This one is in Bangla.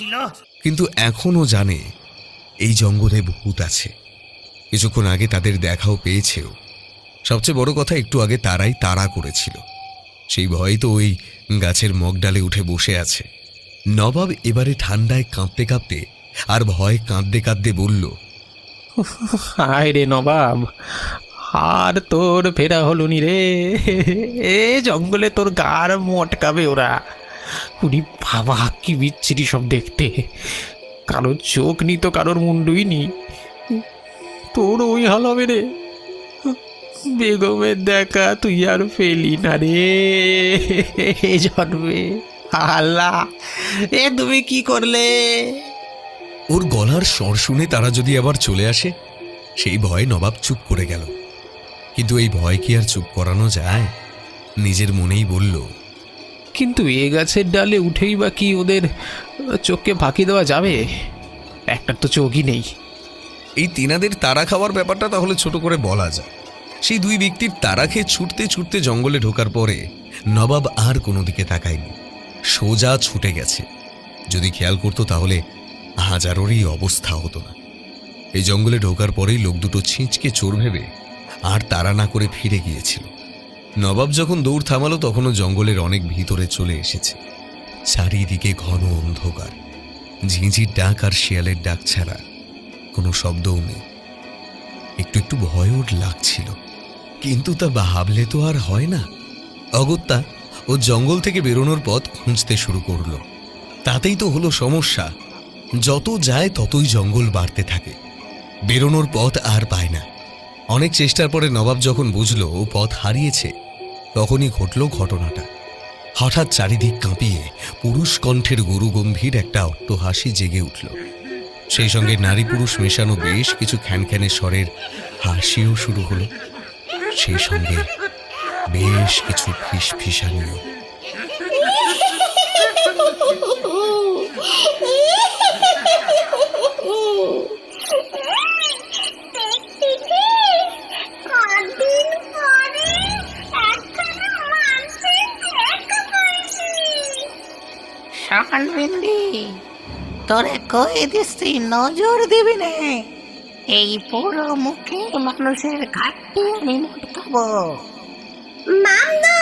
ছিল কিন্তু এখনও জানে এই জঙ্গলে ভূত আছে। কিছুক্ষণ আগে তাদের দেখাও পেয়েছেও। সবচেয়ে বড় কথা একটু আগে তারাই তাড়া করেছিল। সেই ভয়ে তো ওই গাছের মগডালে উঠে বসে আছে। নবাব এবারে ঠান্ডায় কাঁপতে কাঁপতে আর ভয় কাঁদতে কাঁদতে বলল হায় রে নবাব আর তোর ফেরা হলো নি রে। এ জঙ্গলে তোর গার মটকাবে ওরা। উনি বাবা, কি বিচ্ছিরি সব দেখতে। কারোর চোখ নি তো, কারোর মুন্ডুই নি তোর ওই হাল হবে রে। বেগমের দেখা তুই আর ফেলি না রে। জন্মে। আল্লাহ, এ তুমি কি করলে? ওর গলার স্বর শুনে তারা যদি আবার চলে আসে, সেই ভয়ে নবাব চুপ করে গেল। কিন্তু এই ভয় কি আর চুপ করানো যায়? নিজের মনেই বলল কিন্তু এ গাছের ডালে উঠেই বা কি ওদের চোখকে ফাঁকি দেওয়া যাবে? একটার তো চোখই নেই। এই তিনাদের তারা খাওয়ার ব্যাপারটা তাহলে ছোট করে বলা যায়। সেই দুই ব্যক্তির তারা খেয়ে ছুটতে ছুটতে জঙ্গলে ঢোকার পরে নবাব আর কোনো দিকে তাকায়নি। সোজা ছুটে গেছে। যদি খেয়াল করতো তাহলে হাজারোরই অবস্থা হতো না। এই জঙ্গলে ঢোকার পরেই লোক দুটো ছিঁচকে চোর ভেবে আর তারা না করে ফিরে গিয়েছিল। নবাব যখন দৌড় থামালো, তখনও জঙ্গলের অনেক ভিতরে চলে এসেছে। চারিদিকে ঘন অন্ধকার। ঝিঁঝির ডাক আর শিয়ালের ডাক ছাড়া কোনো শব্দও নেই। একটু একটু ভয়ও লাগছিল। কিন্তু তা ভাবলে তো আর হয় না। অগত্যা ও জঙ্গল থেকে বেরোনোর পথ খুঁজতে শুরু করল। তাতেই তো হলো সমস্যা। যত যায় ততই জঙ্গল বাড়তে থাকে। বেরোনোর পথ আর পায় না। অনেক চেষ্টার পরে নবাব যখন বুঝলো পথ হারিয়েছে, তখনই ঘটল ঘটনাটা। হঠাৎ চারিদিক কাঁপিয়ে পুরুষ কণ্ঠের গুরু গম্ভীর একটা অট্টহাসি জেগে উঠল। সেই সঙ্গে নারী পুরুষ মেশানো বেশ কিছু খ্যানখ্যানে স্বরের হাসিও শুরু হলো। সেই সঙ্গে বেশ কিছু ফিস ফিসানিও সকাল বিন্দি, তোরে কই দিচ্ছি নজর দিবি নে। এই পুরো মুখে মানুষের ঘাটতি আমি মুটকাবো মামদো